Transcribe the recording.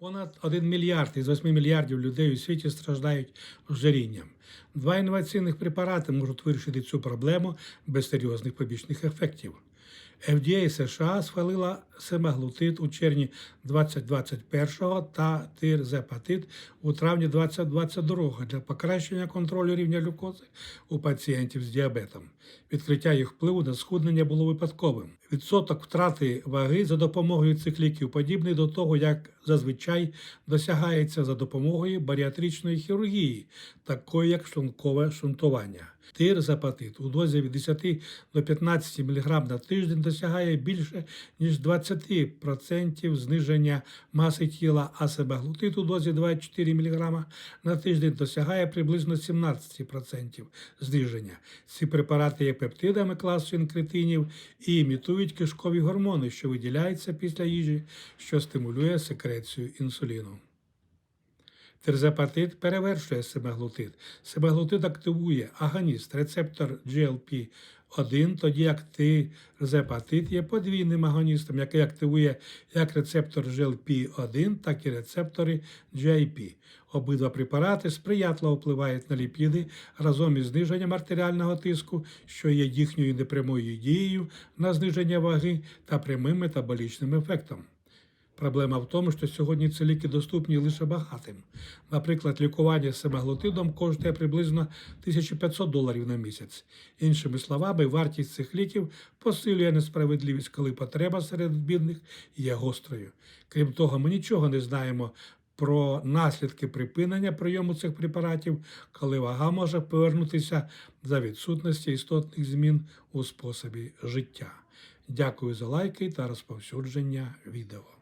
Понад 1 мільярд із 8 мільярдів людей у світі страждають ожирінням. Два інноваційних препарати можуть вирішити цю проблему без серйозних побічних ефектів. FDA США схвалила семаглутид у червні 2021 та тирзепатид у травні 2022 для покращення контролю рівня глюкози у пацієнтів з діабетом. Відкриття їх впливу на схуднення було випадковим. Відсоток втрати ваги за допомогою цих ліків подібний до того, як зазвичай досягається за допомогою баріатричної хірургії, такої як шлункове шунтування. Тирзапатит у дозі від 10 до 15 мг на тиждень досягає більше ніж 20% зниження маси тіла, а себаглутид у дозі 24 мг на тиждень досягає приблизно 17% зниження. Ці препарати є пептидами класу інкретинів і імітують кишкові гормони, що виділяються після їжі, що стимулює секрецію інсуліну. Терзапатит перевершує семаглутид. Семаглутид активує агоніст, рецептор GLP-1, тоді як тирзепатит є подвійним агоністом, який активує як рецептор GLP-1, так і рецептори GIP. Обидва препарати сприятливо впливають на ліпіди разом із зниженням артеріального тиску, що є їхньою непрямою дією на зниження ваги та прямим метаболічним ефектом. Проблема в тому, що сьогодні ці ліки доступні лише багатим. Наприклад, лікування семаглутидом коштує приблизно 1500 доларів на місяць. Іншими словами, вартість цих ліків посилює несправедливість, коли потреба серед бідних є гострою. Крім того, ми нічого не знаємо про наслідки припинення прийому цих препаратів, коли вага може повернутися за відсутності істотних змін у способі життя. Дякую за лайки та розповсюдження відео.